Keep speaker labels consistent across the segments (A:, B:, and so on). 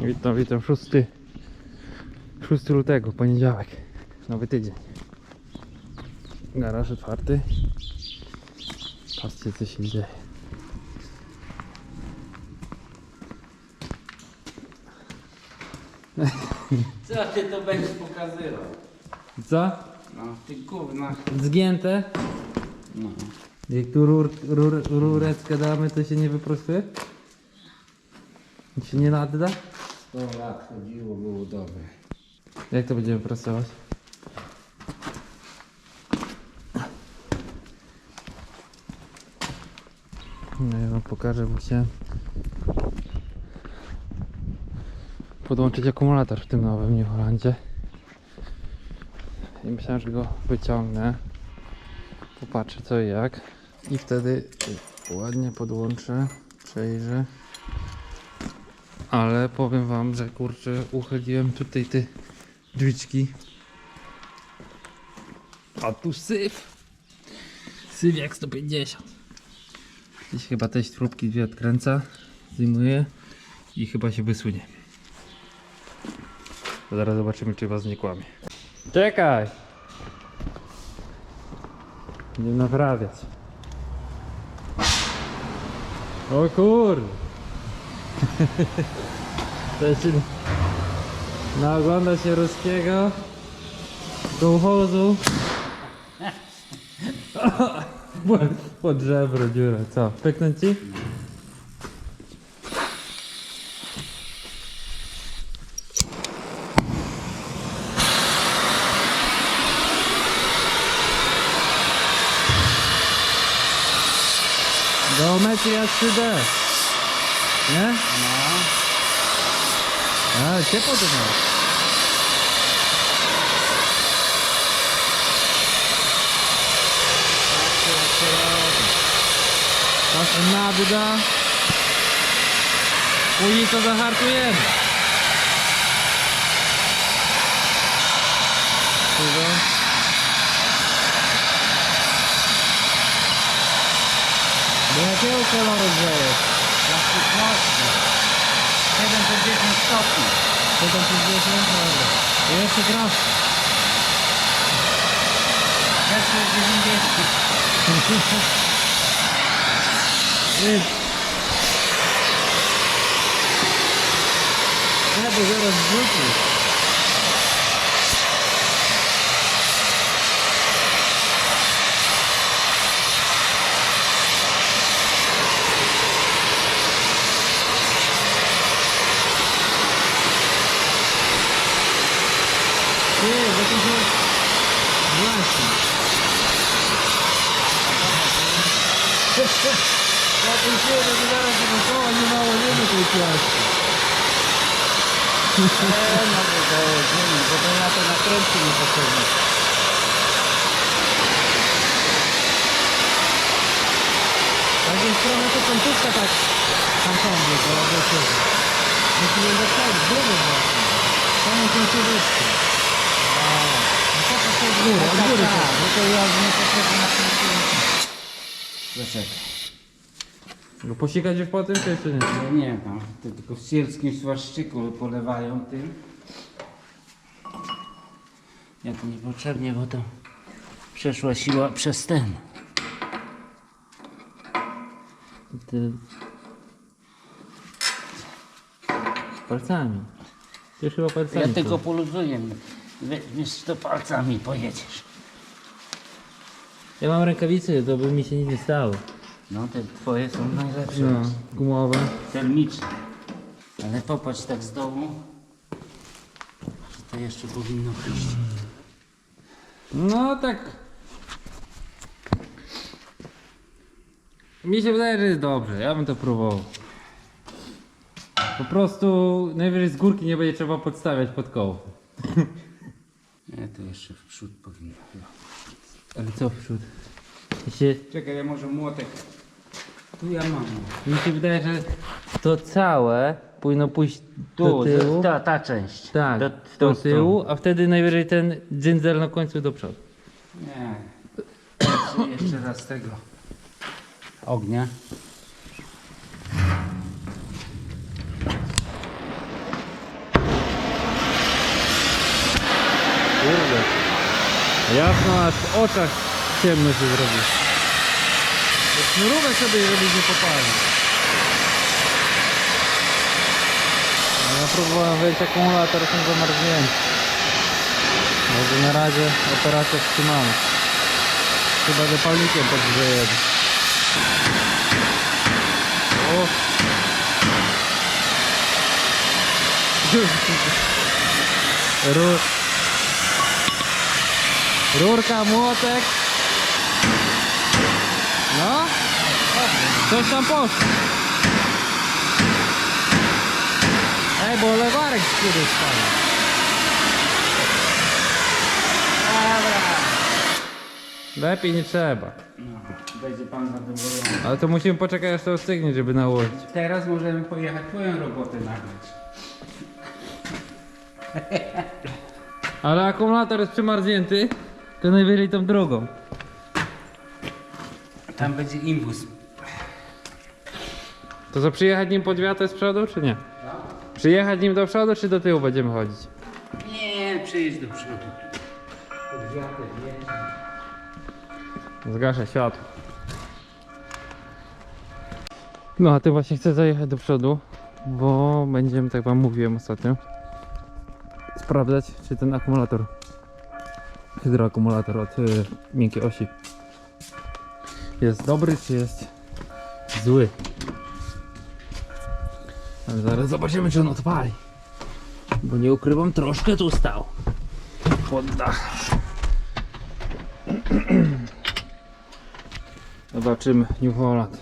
A: Witam, witam. 6, 6 lutego, poniedziałek. Nowy tydzień. Garaż otwarty. Patrzcie co się dzieje.
B: Co ty to będziesz pokazywał?
A: Co?
B: No, ty gówna.
A: Zgięte?
B: No.
A: Jak tu rur, rur, rureczkę damy, to się nie wyprostuje? Się nie nadda?
B: 100 lat chodziło, było dobre.
A: Jak to będziemy prasować? No ja wam pokażę, bo chciałem podłączyć akumulator w tym nowym New Holandzie. I myślałem, że go wyciągnę. Popatrzę co i jak. I wtedy ładnie podłączę, przejrzę. Ale powiem wam, że kurczę, uchyliłem tutaj te drzwiczki. A tu syf. Syf jak 150. Gdzieś chyba te śrubki dwie odkręca, zdejmuje i chyba się wysunie. Zaraz zobaczymy, czy was nie kłamie. Czekaj! Nie naprawiać. O kur! To się naogląda się ruskiego kołchozu. Pod, pod żebro dziura, co? Pyknąć ci? Geometria 3D. Nie?
B: No.
A: A, ciepło to masz. Patrz, nabyda. Później to zahartujemy. Kurwa. Do jakiego koloru grzejesz?
B: Plastyczności. 710 stopni.
A: 750? Dobra. I Jeszcze trochę.
B: Jeszcze 90.
A: Nie. Ja to zaraz wrzucił. Ty, bo to się... Właśnie. Ja tu się, że zaraz tego koła nie nałożymy tej piaski.
B: Eee, no bo założymy, bo to na to nakręci nie potrzebne.
A: Tak jest trochę to końcówka tak tam ciągnie, to do siebie. Musi nie dostać z góry właśnie. Samą końcóweczkę. No to to się od góry, od góry
B: Tak,
A: tak.
B: no to ja nie potrzebne nakręciłem. Zaczekaj.
A: Go posikać już po tym, czy jeszcze nie?
B: No nie, no, to tylko w sielskim słaszczyku polewają tym. Ja to niepotrzebnie, bo to przeszła siła przez ten.
A: Ty... Palcami. Ty chyba palcami.
B: Ja tylko poluzuję. Weźmiesz to palcami pojedziesz.
A: Ja mam rękawice, to by mi się nic nie stało.
B: No te twoje są najlepsze.
A: No, gumowe.
B: Termiczne. Ale popatrz tak z dołu. Że to jeszcze powinno pójść.
A: No tak. Mi się wydaje, że jest dobrze. Ja bym to próbował. Po prostu najwyżej z górki nie będzie trzeba podstawiać pod koło.
B: Nie, to jeszcze w przód powinno.
A: Ale co w przód? Się,
B: Czekaj, ja może młotek. Tu ja mam.
A: Mi się wydaje, że to całe powinno pójść do
B: Tu,
A: tyłu.
B: ta, ta część.
A: Tak,
B: do,
A: do tyłu, a wtedy najwyżej ten dzyndzel na końcu do przodu.
B: Nie. Jeszcze, jeszcze raz tego ognia. Kurde.
A: Jasno, aż w oczach ciemno się zrobi.
C: Sznurówek sobie, żeby nie popalił.
A: No Ja próbowałem wejść akumulator, są zamarznięty. Może na razie operacja wstrzymana. Chyba zapalnikiem podgrzeje. O! Rur... Rurka, młotek. No? Coś tam poszło. Ej, bo lewarek z góry spadł. Lepiej nie trzeba.
B: No, będzie pan zadowolony.
A: Ale to musimy poczekać aż to ostygnie, żeby nałożyć.
B: Teraz możemy pojechać twoją robotę nagrać.
A: Ale akumulator jest przymarznięty, to najwyżej tą drugą.
B: Tam będzie imbus.
A: To co, przyjechać nim pod wiatę z przodu, czy nie? Przyjechać nim do przodu, czy do tyłu będziemy chodzić?
B: Nie, przyjedź do przodu. Podwiatę, wiesz.
A: Zgaszę światło. No a ty właśnie chcę zajechać do przodu, bo będziemy, tak wam mówiłem ostatnio, sprawdzać czy ten akumulator, hydroakumulator od y, miękkiej osi jest dobry, czy jest zły. Ale zaraz zobaczymy, czy on odpali. Bo nie ukrywam, troszkę tu stał. Pod dach. Zobaczymy, New Holland.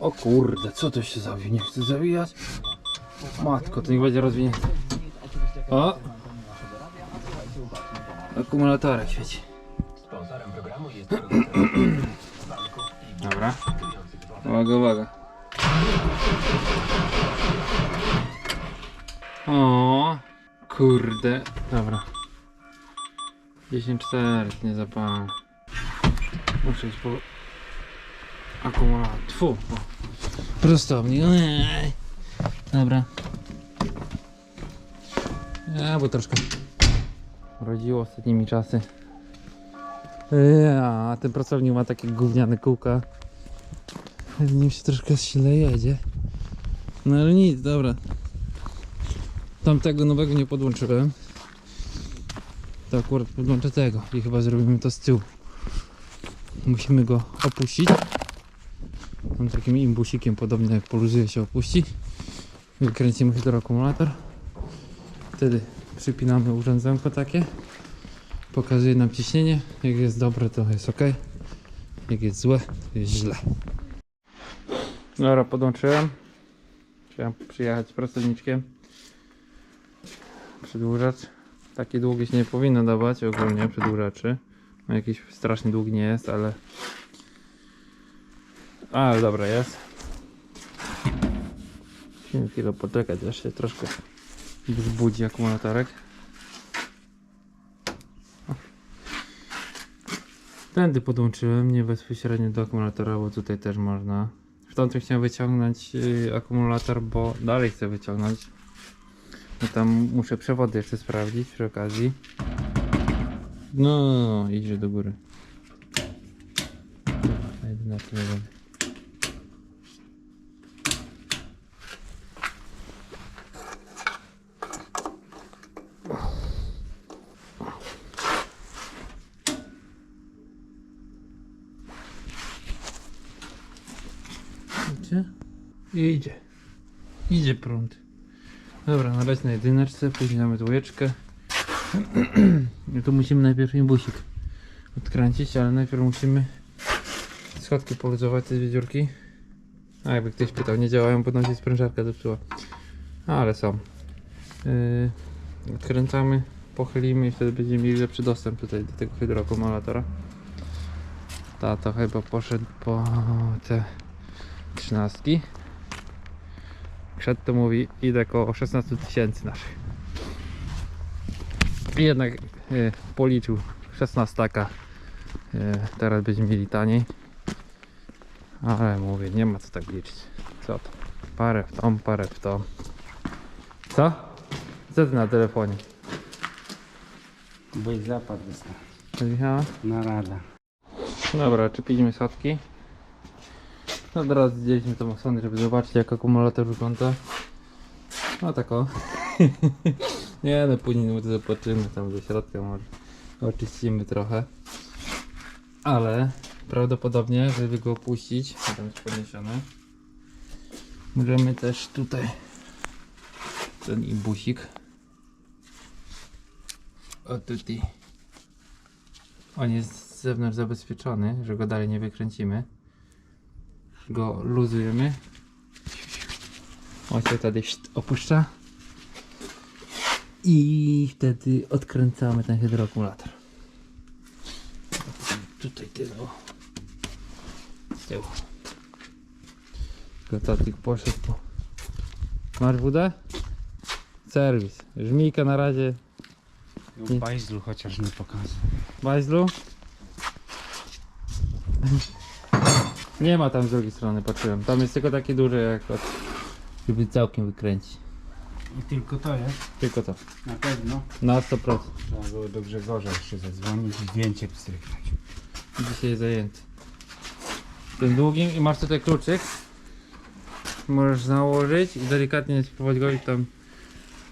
A: O kurde, co to się zawi? Nie chce zawijać? Matko, to niech będzie rozwinięte. O! Akumulatorek świeci. Dobra. Uwaga, uwaga. O, kurde. Dobra. 10.4, nie zapałem. Muszę iść po akumulator. Tfu. Prostownik. Ej. Dobra. Ja, bo troszkę rodziło ostatnimi czasy. Ja, a ten pracownik ma takie gówniane kółka. W nim się troszkę źle jedzie. No ale nic, dobra. Tamtego nowego nie podłączyłem. To akurat podłączę tego i chyba zrobimy to z tyłu. Musimy go opuścić. On takim imbusikiem, podobnie jak poluzuje się opuści. Wykręcimy hydroakumulator. Wtedy przypinamy urządzenko takie. Pokazuje nam ciśnienie. Jak jest dobre, to jest ok. Jak jest złe, to jest źle. Dobra, podłączyłem. Chciałem przyjechać prostowniczkiem. Przedłużacz. Takie długie się nie powinno dawać ogólnie przedłużaczy. No jakiś strasznie długi nie jest, ale... Ale dobra jest. Musimy chwilę poczekać, aż się troszkę wzbudzi akumulatorek. Tędy podłączyłem, nie bezpośrednio do akumulatora, bo tutaj też można. W tamtym chciałem wyciągnąć yy, akumulator, bo dalej chcę wyciągnąć. No tam muszę przewody jeszcze sprawdzić przy okazji. No, idzie do góry. Wejdę na tyle wody. Idzie? Idzie. Idzie prąd. Dobra, naleć na jedyneczce, później mamy dwójeczkę. I tu musimy najpierw imbusik odkręcić, ale najpierw musimy schodki poluzować, te dwie dziurki. A jakby ktoś pytał, nie działają, bo nam się sprężarka zepsuła. Ale są. Yy, odkręcamy, pochylimy i wtedy będziemy mieli lepszy dostęp tutaj do tego hydroakumulatora. Tato chyba poszedł po te trzynastki. Przed to mówi idę koło 16 tysięcy naszych. I jednak y, policzył 16 taka. Y, teraz będziemy mieli taniej. Ale mówię, nie ma co tak liczyć. Co to? Parę w tą, parę w tą. Co? Co ty na telefonie?
B: Bo ich zapad wystarczy.
A: Cześć Michała.
B: Na rada.
A: Dobra, czepiliśmy sadki. No teraz tą osłonę, żeby zobaczyć jak akumulator wygląda. No tak o. Nie no, później no, to zobaczymy tam do środka może. Oczyścimy trochę. Ale prawdopodobnie, żeby go opuścić, tam jest podniesione. Możemy też tutaj ten imbusik. O tutaj. On jest z zewnątrz zabezpieczony, że go dalej nie wykręcimy. Go luzujemy. On się wtedy opuszcza. I wtedy odkręcamy ten hydroakumulator. Tutaj tył. Z tyłu. Gototik poszedł po... Masz wódę? Serwis. Żmijka na razie.
B: W bajzlu chociaż nie pokazał.
A: Bajzlu? Nie ma tam z drugiej strony, patrzyłem. Tam jest tylko takie duże jak od... Żeby całkiem wykręcić.
B: I tylko to jest?
A: Tylko to.
B: Na pewno.
A: Na 100%.
B: Trzeba było do Grzegorza jeszcze zadzwonić i zdjęcie pstryknąć.
A: Dzisiaj jest zajęty. Tym długim i masz tutaj kluczyk. Możesz założyć i delikatnie spróbować go i tam...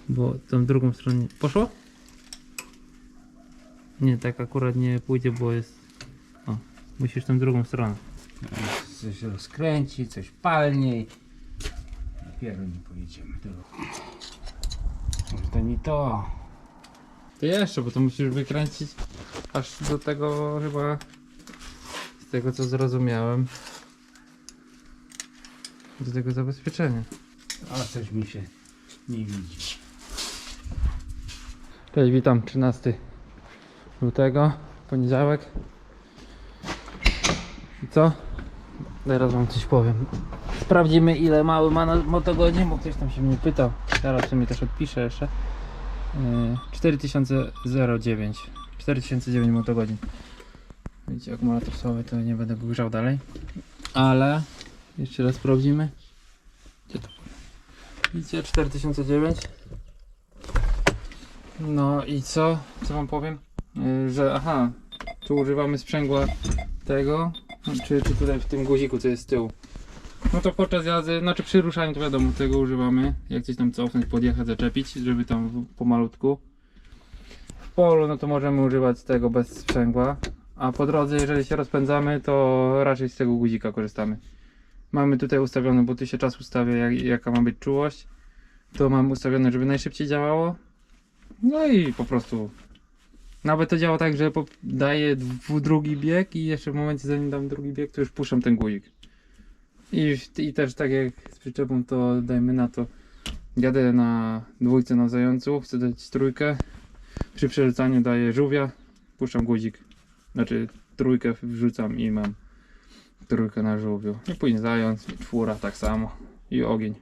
A: Bo tą drugą stronę... Poszło? Nie, tak akurat nie pójdzie, bo jest... O, musisz tą drugą stronę.
B: Coś rozkręci, coś palniej. Dopiero nie pojedziemy do Może to nie to.
A: To jeszcze, bo to musisz wykręcić aż do tego chyba z tego co zrozumiałem do tego zabezpieczenia.
B: A coś mi się nie widzi.
A: Cześć, witam 13 lutego, poniedziałek. I co? Teraz wam coś powiem. Sprawdzimy ile mały ma na motogodzin, bo ktoś tam się mnie pytał. Teraz sobie też odpiszę jeszcze. Yy, 4009 4009 motogodzin. Widzicie, akumulator słaby, to nie będę grzał dalej. Ale jeszcze raz sprawdzimy. Gdzie to? Widzicie, 4009 no i co? Co wam powiem? Yy, że aha, tu używamy sprzęgła tego, czy, czy tutaj w tym guziku, co jest z tyłu. No to podczas jazdy, znaczy przy ruszaniu to wiadomo, tego używamy. Jak coś tam cofnąć, podjechać, zaczepić, żeby tam pomalutku. W polu, no to możemy używać tego bez sprzęgła. A po drodze, jeżeli się rozpędzamy, to raczej z tego guzika korzystamy. Mamy tutaj ustawione, bo tu się czas ustawia, jak, jaka ma być czułość. To mam ustawione, żeby najszybciej działało. No i po prostu. Nawet to działa tak, że daję drugi bieg i jeszcze w momencie zanim dam drugi bieg, to już puszczam ten guzik. I, I też tak jak z przyczepą, to dajmy na to. Jadę na dwójce na zającu, chcę dać trójkę. Przy przerzucaniu daję żółwia, puszczam guzik. Znaczy trójkę wrzucam i mam trójkę na żółwiu. I później zając, czwóra tak samo. I ogień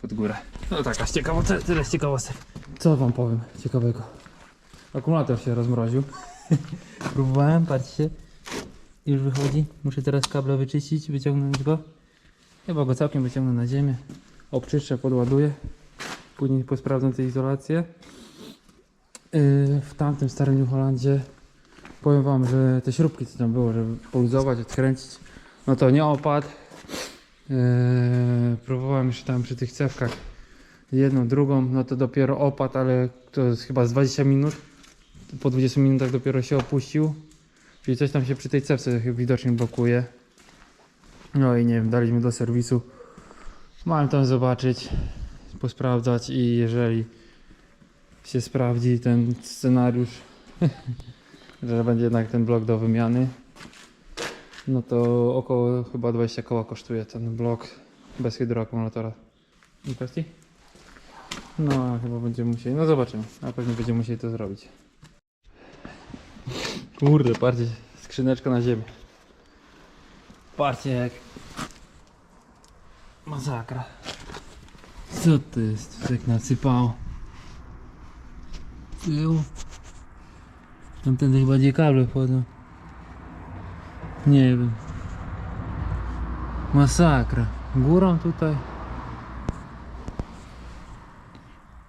A: pod górę. No taka z ciekawostek, tyle z ciekawostek. Co wam powiem ciekawego? Akumulator się rozmroził. Próbowałem, patrzcie. Już wychodzi. Muszę teraz kable wyczyścić, wyciągnąć go. Chyba go całkiem wyciągnę na ziemię. Obczyszczę, podładuję. Później posprawdzę tę izolację. Yy, w tamtym starym New Hollandzie powiem wam, że te śrubki co tam było, żeby poluzować, odkręcić, no to nie opadł. Yy, próbowałem jeszcze tam przy tych cewkach jedną, drugą, no to dopiero opadł, ale to jest chyba z 20 minut. Po 20 minutach dopiero się opuścił. Czyli coś tam się przy tej cewce widocznie blokuje. No i nie wiem, daliśmy do serwisu. Mam tam zobaczyć, posprawdzać i jeżeli się sprawdzi ten scenariusz, że będzie jednak ten blok do wymiany, no to około chyba 20 koła kosztuje ten blok bez hydroakumulatora. Nie kwestii? No, chyba będziemy musieli. No zobaczymy. A pewnie będziemy musieli to zrobić. Kurde, patrzcie, skrzyneczka na ziemię. Patrzcie jak. Masakra. Co to jest? Tak nasypało. Tył. Tamtędy chyba gdzie kable wchodzą. Nie wiem. Masakra. Górą tutaj.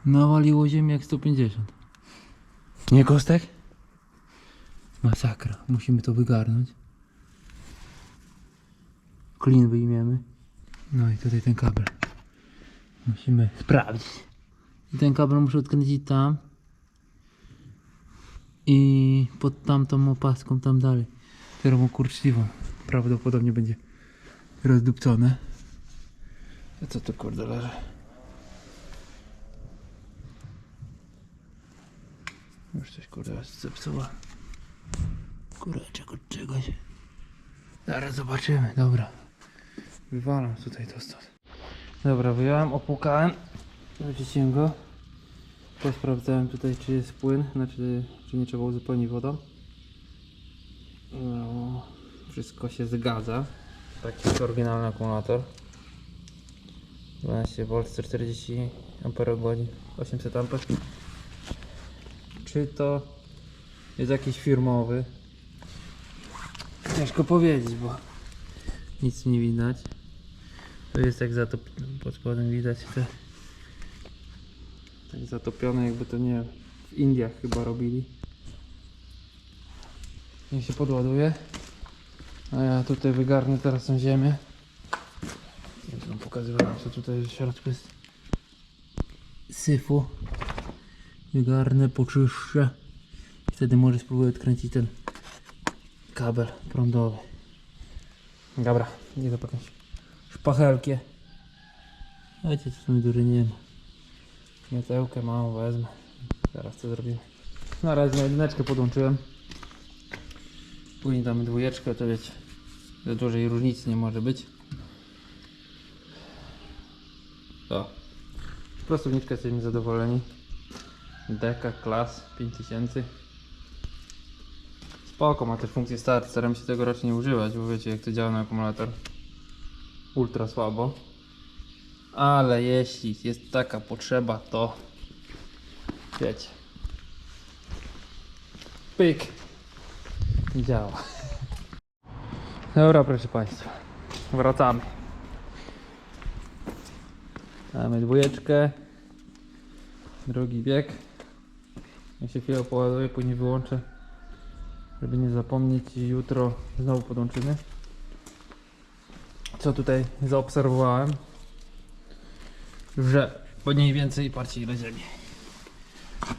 A: Nawaliło ziemię jak 150. Nie kostek? Masakra. Musimy to wygarnąć. Klin wyjmiemy. No i tutaj ten kabel. Musimy sprawdzić. I ten kabel muszę odkręcić tam. I pod tamtą opaską tam dalej. Termokurczliwą. Prawdopodobnie będzie rozdupcone. A co to kurde leży? Już coś kurde zepsuła. Kureczek od czegoś. Zaraz zobaczymy, dobra. Wywalam tutaj to stąd. Dobra, wyjąłem, opłukałem. Wyczyściłem go. Posprawdzałem tutaj, czy jest płyn, znaczy, czy nie trzeba uzupełnić wodą. No, wszystko się zgadza. Taki jest oryginalny akumulator. 12V 140 Ah 800 A. Czy to jest jakiś firmowy? Ciężko powiedzieć, bo nic nie widać. To jest jak zatop... pod spodem widać te tak zatopione jakby to nie w Indiach chyba robili. Niech się podładuje. A ja tutaj wygarnę teraz tą ziemię. Nie wiem, pokazywałem co tutaj w środku jest syfu. Wygarnę, poczyszczę. Wtedy może spróbuję odkręcić ten kabel prądowy. Dobra, nie po jakąś szpachelkę. Wiecie, co mi dury nie ma. Miotełkę małą wezmę. Zaraz to zrobimy. Na razie na jedyneczkę podłączyłem. Później damy dwójeczkę, to wiecie. Za dużej różnicy nie może być. O. Prostowniczka jesteśmy zadowoleni. Deka, klas, 5000. Spoko, ma też funkcję start. Staram się tego raczej nie używać, bo wiecie jak to działa na akumulator. Ultra słabo. Ale jeśli jest taka potrzeba, to wiecie. Pyk. Działa. Dobra, proszę Państwa. Wracamy. Mamy dwójeczkę. Drugi bieg. Ja się chwilę poładuję, później wyłączę. Żeby nie zapomnieć i jutro znowu podłączymy. Co tutaj zaobserwowałem? Że mniej więcej, patrzcie ile ziemi.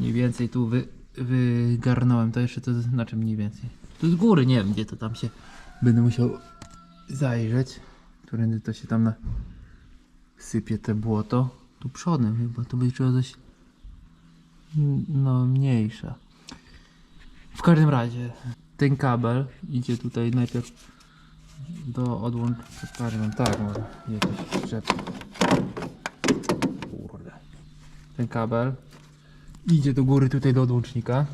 A: Mniej więcej tu wy, wygarnąłem, to jeszcze to znaczy mniej więcej. Tu z góry, nie wiem gdzie to tam się będę musiał zajrzeć. Którędy to się tam na sypie te błoto. Tu przodem chyba, to trzeba coś no mniejsza. W każdym razie ten kabel idzie tutaj najpierw do odłącz... Wam, tak może szczepi. Kurde. Ten kabel idzie do góry tutaj do odłącznika.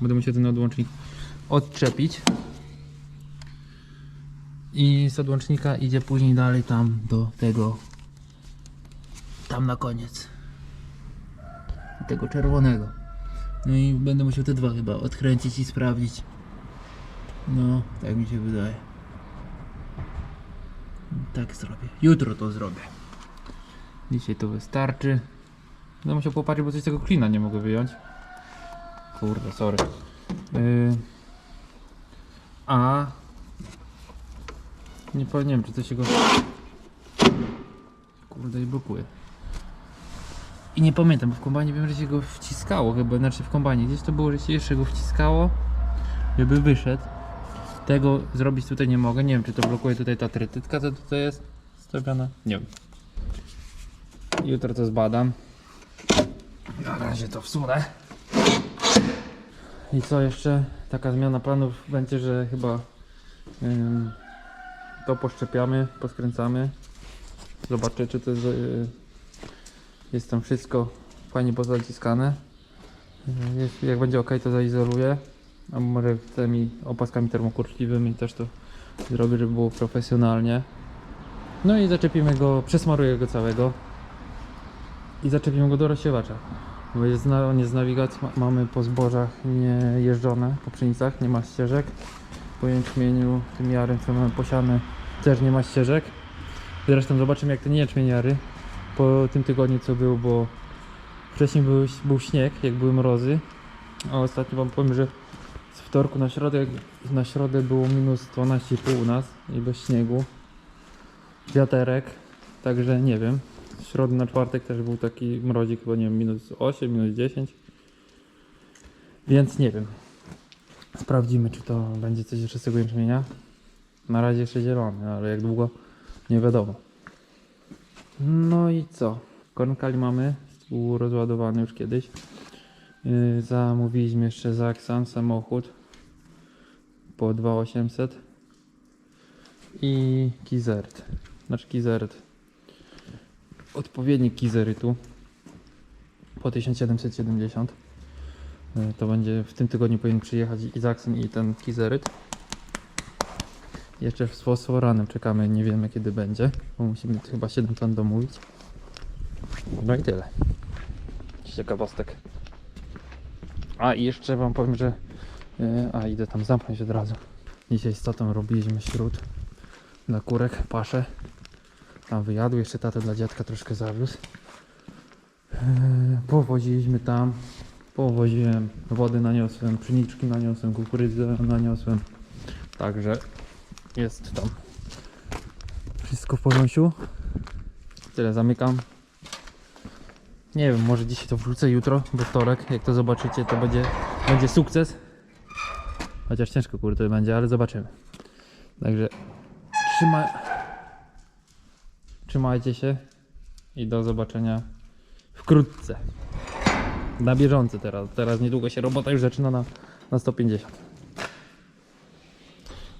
A: Będę musiał ten odłącznik odczepić. I z odłącznika idzie później dalej tam do tego tam na koniec tego czerwonego. No i będę musiał te dwa chyba odkręcić i sprawdzić. No, tak mi się wydaje. Tak zrobię. Jutro to zrobię. Dzisiaj to wystarczy. Będę musiał popatrzeć, bo coś z tego klina nie mogę wyjąć. Kurde, sorry. Yy. A. Nie powiem, czy to się go. Kurde, i blokuje. I nie pamiętam, bo w kombanie wiem, że się go wciskało chyba, znaczy w kombanie gdzieś to było, że się jeszcze go wciskało, żeby wyszedł. Tego zrobić tutaj nie mogę, nie wiem czy to blokuje tutaj ta trytytka, co tutaj jest stawiana, nie wiem. Jutro to zbadam. Na razie to wsunę. I co jeszcze? Taka zmiana planów będzie, że chyba to poszczepiamy, poskręcamy. Zobaczę czy to jest, yy, jest tam wszystko fajnie pozaciskane. Yy, Jest, jak będzie ok to zaizoluję. A może tymi opaskami termokurczliwymi też to zrobię, żeby było profesjonalnie. No i zaczepimy go, przesmaruję go całego. I zaczepimy go do rozsiewacza. Bo jest na, on jest mamy po zbożach nie jeżdżone, po pszenicach, nie ma ścieżek. Po jęczmieniu, tym jarem, co mamy posiane, też nie ma ścieżek. Zresztą zobaczymy jak ten jęczmieniary po tym tygodniu co był, bo wcześniej był, był śnieg, jak były mrozy. A ostatnio wam powiem, że Z wtorku na środę, na środę było minus 12,5 u nas i bez śniegu. Wiaterek, także nie wiem. Środy na czwartek też był taki mrozik, chyba nie wiem, minus 8, minus 10. Więc nie wiem. Sprawdzimy, czy to będzie coś jeszcze z tego jęczmienia. Na razie jeszcze zielony, ale jak długo nie wiadomo. No i co? Kornkali mamy, był rozładowany już kiedyś. Yy, zamówiliśmy jeszcze za Aksan samochód po 2800 i Kizert. Znaczy Kizert. Odpowiednik Kizerytu po 1770. Yy, To będzie w tym tygodniu powinien przyjechać i Zaksen i ten Kizeryt. Jeszcze z fosforanem czekamy, nie wiemy kiedy będzie, bo musimy chyba 7 ton domówić. No i tyle. Ciekawostek. A i jeszcze wam powiem, że... e, A idę tam zamknąć od razu. Dzisiaj z tatą robiliśmy śród dla kurek, paszę. Tam wyjadł, jeszcze tatę dla dziadka troszkę zawiózł. E, Powoziliśmy tam. Powoziłem, wody naniosłem, pszeniczki naniosłem, kukurydzę naniosłem. Także jest tam wszystko w porządku. Tyle zamykam. Nie wiem, może dzisiaj to wrzucę jutro, we wtorek. Jak to zobaczycie, to będzie, będzie sukces. Chociaż ciężko kurde to będzie, ale zobaczymy. Także trzyma... trzymajcie się i do zobaczenia wkrótce. Na bieżąco teraz. Teraz niedługo się robota już zaczyna na, na 150.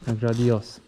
A: Także adios.